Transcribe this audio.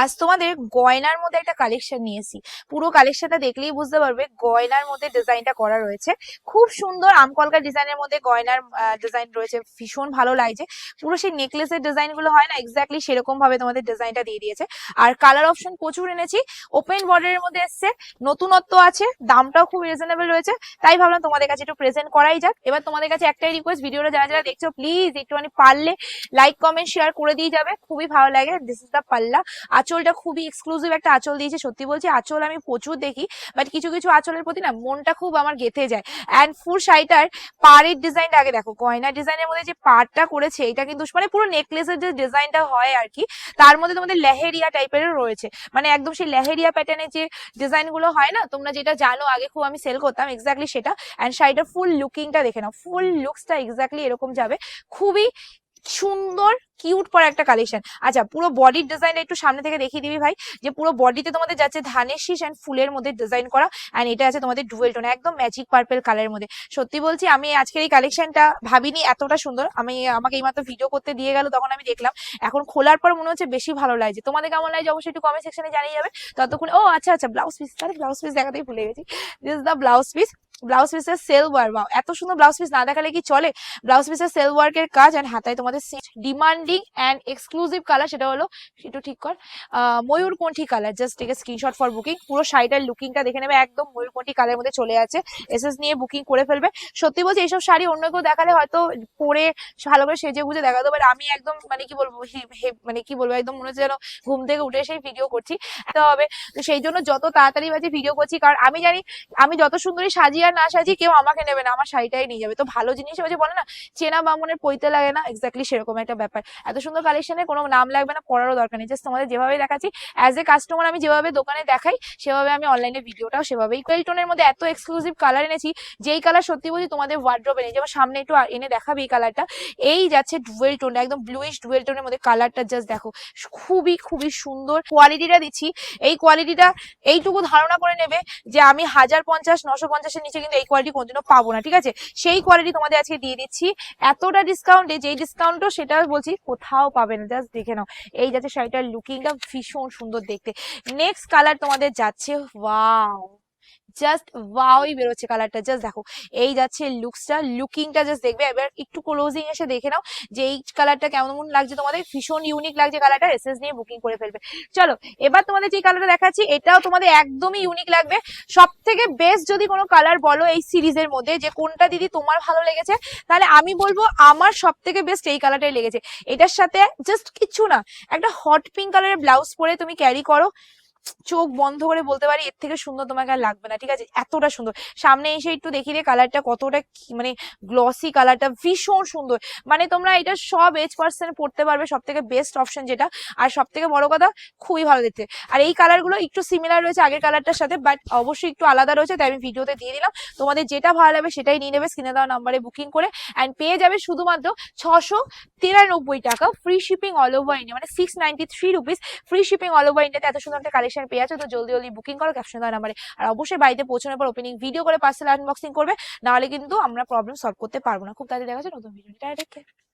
আজ তোমাদের গয়নার মধ্যে একটা কালেকশন নিয়েছি। পুরো কালেকশনটা দেখলেই বুঝতে পারবে গয়নার মধ্যে ডিজাইনটা করা রয়েছে। খুব সুন্দর আমকলকা ডিজাইনের মধ্যে গয়নার ডিজাইন রয়েছে। ভীষণ ভালো লাগছে। পুরো সেই নেকলেসের ডিজাইনগুলো হয় না এক্স্যাক্টলি সেরকম ভাবে তোমাদের ডিজাইনটা দিয়ে দিয়েছে। আর কালার অপশন প্রচুর এনেছি। ওপেন বর্ডারের মধ্যে এসছে, নতুনত্ব আছে, দামটাও খুব রিজনেবল রয়েছে। তাই ভাবলাম তোমাদের কাছে একটু প্রেজেন্ট করাই যাক। এবার তোমাদের কাছে একটাই রিকোয়েস্ট ভিডিওটা যারা যারা দেখছ প্লিজ একটুখানি পারলে লাইক কমেন্ট শেয়ার করে দিয়ে যাবে। খুবই ভালো লাগে। দিস ইজ দ্য পাল্লা আঁচলটা খুবই এক্সক্লুসিভ একটা আঁচল দিয়েছে, সত্যি বলছি আঁচল আমি প্রচুর দেখি বাট কিছু কিছু আঁচলের প্রতি না মনটা খুব আমার গেথে যায়। অ্যান্ড ফুল শাড়িটার পাড়ের ডিজাইনটা আগে দেখো গয়না ডিজাইনের মধ্যে যে পাড়টা করেছে, এটা কিন্তু মানে পুরো নেকলেসের যে ডিজাইনটা হয় আর কি, তার মধ্যে তোমাদের লেহেরিয়া টাইপেরও রয়েছে। মানে একদম সেই লেহেরিয়া প্যাটার্নের যে ডিজাইনগুলো হয় না, তোমরা যেটা জানো, আগে খুব আমি সেল করতাম এক্স্যাক্টলি সেটা অ্যান্ড শাড়িটার ফুল লুকিংটা দেখে নাও ফুল লুকসটা এক্স্যাক্টলি এরকম যাবে। খুবই সুন্দর কিউট পর একটা কালেকশন আচ্ছা পুরো বডির ডিজাইনটা একটু সামনে থেকে দেখিয়ে দিবি ভাই। যে পুরো বডিতে তোমাদের যাচ্ছে ধানের শীষ অ্যান্ড ফুলের মধ্যে ডিজাইন করা অ্যান্ড এটা আছে তোমাদের ডুয়েল টোন একদম ম্যাজিক পার্পেল কালারের মধ্যে। সত্যি বলছি, আমি আজকের এই কালেকশনটা ভাবিনি এতটা সুন্দর। আমি, আমাকে এইমাত্র ভিডিও করতে দিয়ে গেল, তখন আমি দেখলাম। এখন খোলার পর মনে হচ্ছে বেশি ভালো লাগছে। তোমাদের কেমন লাগছে অবশ্যই একটু কমেন্ট সেকশনে জানিয়ে যাবে। ততক্ষণ, ও আচ্ছা আচ্ছা ব্লাউজ পিস তাহলে ব্লাউজ পিস দেখাতেই ভুলে গেছি। This the blouse piece blouse পিসের সেলওয়ার বা এত সুন্দর ব্লাউজ পিস না দেখালে কি চলে? ব্লাউজ পিসের সেলওয়ার্কের কাজ অ্যান্ড হাতায় তোমাদের ডিমান্ডিং অ্যান্ড এক্সক্লুসিভ কালার সেটা হলো, একটু ঠিক কর ময়ূরকণ্ঠী colour just take screenshot for booking পুরো শাড়িটার লুকিংটা দেখে নেবে, একদম ময়ূরকণ্ঠী কালারের মধ্যে চলে আছে এসএস নিয়ে বুকিং করে ফেলবে। সত্যি বলছি, এইসব শাড়ি অন্য কেউ দেখালে হয়তো পরে ভালো করে সেজে গুজে দেখাতে পারে আমি একদম মানে কি বলব মানে কি বলব, একদম মনে হচ্ছে যেন ঘুম থেকে উঠে সেই ভিডিও করছি। হবে তো সেই জন্য যত তাড়াতাড়ি বাজে ভিডিও করছি, কারণ আমি জানি, আমি যত সুন্দরী সাজি আর না সাজি কেউ আমাকে নেবে না, আমার শাড়িটাই নিয়ে যাবে। তো ভালো জিনিস হচ্ছে বলে না, চেনা বামনের পইতে লাগে না এক্স্যাক্টলি সেরকম একটা ব্যাপার। এত সুন্দর কালেকশনে কোনো নাম লাগবে না, পড়ারও দরকার নেই। জাস্ট তোমাদের যেভাবে দেখাচ্ছি অ্যাজ এ কাস্টমার আমি যেভাবে দোকানে দেখাই, সেভাবে আমি অনলাইনে ভিডিওটাও সেভাবেই কোয়েল টোনের মধ্যে এত এক্সক্লুসিভ কালার এনেছি, যেই কালার সত্যি বলছি তোমাদের ওয়ার্ড্রোবে নেই। যেমন সামনে একটু এনে দেখাবে এই কালারটা এই যাচ্ছে ডুয়েল টোন একদম ব্লুইশ ডুয়েল টোনের মধ্যে কালারটা জাস্ট দেখো। খুবই খুবই সুন্দর কোয়ালিটিটা দিচ্ছি। এই কোয়ালিটিটা এইটুকু ধারণা করে নেবে যে আমি হাজার পঞ্চাশ, নশো পঞ্চাশের নিচে কিন্তু এই কোয়ালিটি কোনোদিনও পাবো না, ঠিক আছে? সেই কোয়ালিটি তোমাদের আজকে দিয়ে দিচ্ছি। এতটা ডিসকাউন্টে যেই ডিসকাউন্টও সেটা বলছি কোথাও পাবে না জাস্ট দেখে নাও। এই যাচ্ছে শাড়িটার লুকিংটা ভীষণ সুন্দর দেখতে। নেক্সট কালার তোমাদের যাচ্ছে ওয়াও জাস্ট ওয়াওই বেরোচ্ছে কালারটা জাস্ট দেখো। এই যাচ্ছে লুকসটা লুকিংটা জাস্ট দেখবে। এবার একটু ক্লোজিং এসে দেখে নাও যে এই কালারটা কেমন লাগছে। তোমাদের ভীষণ ইউনিক লাগছে কালারটা এসএস নিয়ে বুকিং করে ফেলবে। চলো, এবার তোমাদের যে কালারটা দেখাচ্ছি, এটাও তোমাদের একদমই ইউনিক লাগবে। সব থেকে বেস্ট যদি কোনো কালার বলো এই সিরিজের মধ্যে যে কোনটা দিদি তোমার ভালো লেগেছে, তাহলে আমি বলব আমার সব থেকে বেস্ট এই কালারটাই লেগেছে। এটার সাথে জাস্ট কিছু না, একটা হট পিঙ্ক কালারের ব্লাউজ পরে তুমি ক্যারি করো। চোখ বন্ধ করে বলতে পারি, এর থেকে সুন্দর তোমাকে আর লাগবে না, ঠিক আছে? এতটা সুন্দর। সামনে এসে একটু দেখিয়ে দিয়ে কালারটা কতটা মানে গ্লসি কালারটা ভীষণ সুন্দর। মানে তোমরা এটা সব এজ পার্সন পড়তে পারবে সব থেকে বেস্ট অপশন যেটা। আর সব থেকে বড় কথা, খুবই ভালো দেখতে। আর এই কালারগুলো একটু সিমিলার রয়েছে আগের কালারটার সাথে বাট অবশ্যই একটু আলাদা রয়েছে, তাই আমি ভিডিওতে দিয়ে দিলাম। তোমাদের যেটা ভালো লাগবে, সেটাই নিয়ে নেবে স্ক্রিনে দেওয়া নাম্বারে বুকিং করে। অ্যান্ড পেয়ে যাবে শুধুমাত্র ছশো তিরানব্বই টাকা free shipping all over India মানে six ninety three rupees free shipping all over ইন্ডিয়াতে এত সুন্দর একটা কালেকশন পেয়ে আছো, তো জলদি জলদি বুকিং করো ক্যাপশন দেওয়া নাম্বারে আর অবশ্যই বাড়িতে পৌঁছানোর পর ওপেনিং ভিডিও করে পার্সেল আনবক্সিং করবে, নাহলে কিন্তু আমরা প্রবলেম সলভ করতে পারব না। খুব তাড়াতাড়ি দেখা যাচ্ছে, নতুন ভিডিও